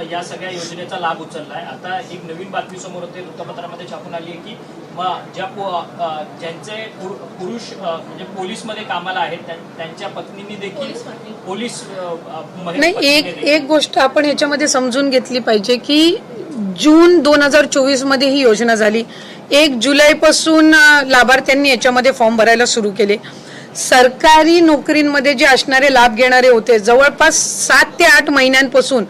या सगळ्या योजनेचा लाभ उचललाय. आता एक नवीन बातमी समोर होते वृत्तपत्रामध्ये छापून आली आहे की ज्या ज्यांचे पुर- पुरुष म्हणजे पोलीसमध्ये कामाला आहेत त्या- त्यांच्या पत्नींनी देखील पोलीस नाही एक एक गोष्ट आपण ह्याच्यामध्ये समजून घेतली पाहिजे की जून दोन हजार चोवीसमध्ये ही योजना झाली. एक जुलैपासून अं, लाभार्थ्यांनी याच्यामध्ये फॉर्म भरायला सुरू केले. सरकारी नोकरींमध्ये जे असणारे लाभ घेणारे होते जवळपास सात ते आठ महिन्यांपासून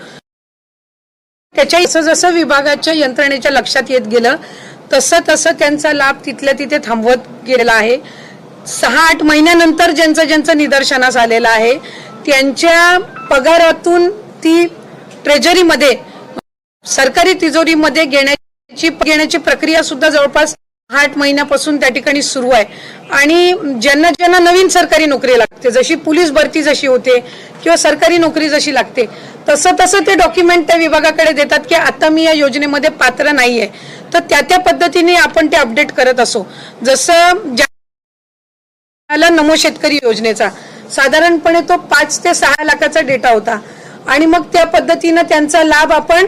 त्याच्या जसं जसं विभागाच्या यंत्रणेच्या लक्षात येत गेलं तसं तसं त्यांचा लाभ तिथल्या तिथे थांबवत गेलेला आहे. सहा आठ महिन्यानंतर ज्यांचं ज्यांचं निदर्शनास आलेलं आहे त्यांच्या पगारातून ती ट्रेजरीमध्ये सरकारी तिजोरीमध्ये घेण्याची घेण्याची प्रक्रिया सुद्धा जवळपास आठ महिन्यापासून त्या ठिकाणी सुरू आहे. आणि ज्यांना ज्यांना नवीन सरकारी नोकरी लागते जशी पोलीस भरती जशी होते किंवा सरकारी नोकरी जशी लागते तसं तसं ते डॉक्युमेंट त्या विभागाकडे देतात की आता मी या योजनेमध्ये पात्र नाहीये. तर त्या त्या पद्धतीने आपण ते अपडेट करत असो. जसं नमो शेतकरी योजनेचा साधारणपणे तो पाच ते सहा लाखाचा डेटा होता. आणि मग त्या पद्धतीनं त्यांचा लाभ आपण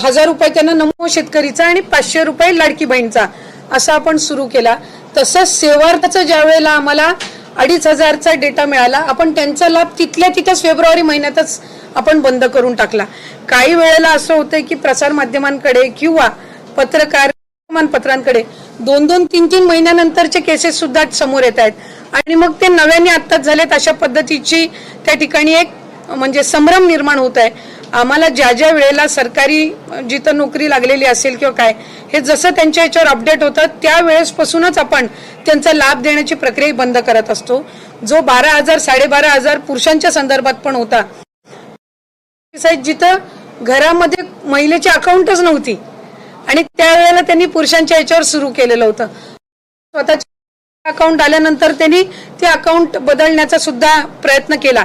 हजार रुपये त्यांना नमो शेतकरीचा आणि पाचशे रुपये लाडकी बहीणचा असा आपण सुरू केला. तसंच सेवार्थाचं ज्या वेळेला आम्हाला अडीच हजारचा डेटा मिळाला. आपण त्यांचा लाभ तिथल्या तिथेच फेब्रुवारी महिन्यातच आपण बंद करून टाकला. काही वेळेला असं होतं की प्रसार माध्यमांकडे किंवा पत्रकार पत्रांकडे दोन दोन तीन तीन महिन्यानंतरचे केसेस सुद्धा समोर येत आहेत. आणि मग ते नव्याने आत्ताच झालेत अशा पद्धतीची त्या ठिकाणी एक म्हणजे संभ्रम निर्माण होत आहे. आम्हाला ज्या ज्या वेळेला सरकारी जिथं नोकरी लागलेली असेल किंवा काय हे जसं त्यांच्या याच्यावर अपडेट होतं त्यावेळेसपासूनच आपण त्यांचा लाभ देण्याची प्रक्रिया बंद करत असतो. जो बारा हजार साडेबारा हजार पुरुषांच्या संदर्भात पण होता. जिथं घरामध्ये महिलेची अकाउंटच नव्हती आणि त्यावेळेला त्यांनी पुरुषांच्या याच्यावर सुरू केलेलं होतं. स्वतःच्या अकाउंट आल्यानंतर त्यांनी ते अकाउंट बदलण्याचा सुद्धा प्रयत्न केला.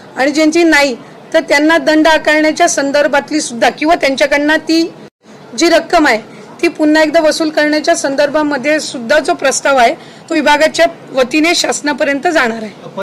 आणि ज्यांची नाही तर त्यांना दंड आकारण्याच्या संदर्भातली सुद्धा किंवा त्यांच्याकडनं ती जी रक्कम आहे ती पुन्हा एकदा वसूल करण्याच्या संदर्भामध्ये सुद्धा जो प्रस्ताव आहे तो विभागाच्या वतीने शासनापर्यंत जाणार आहे.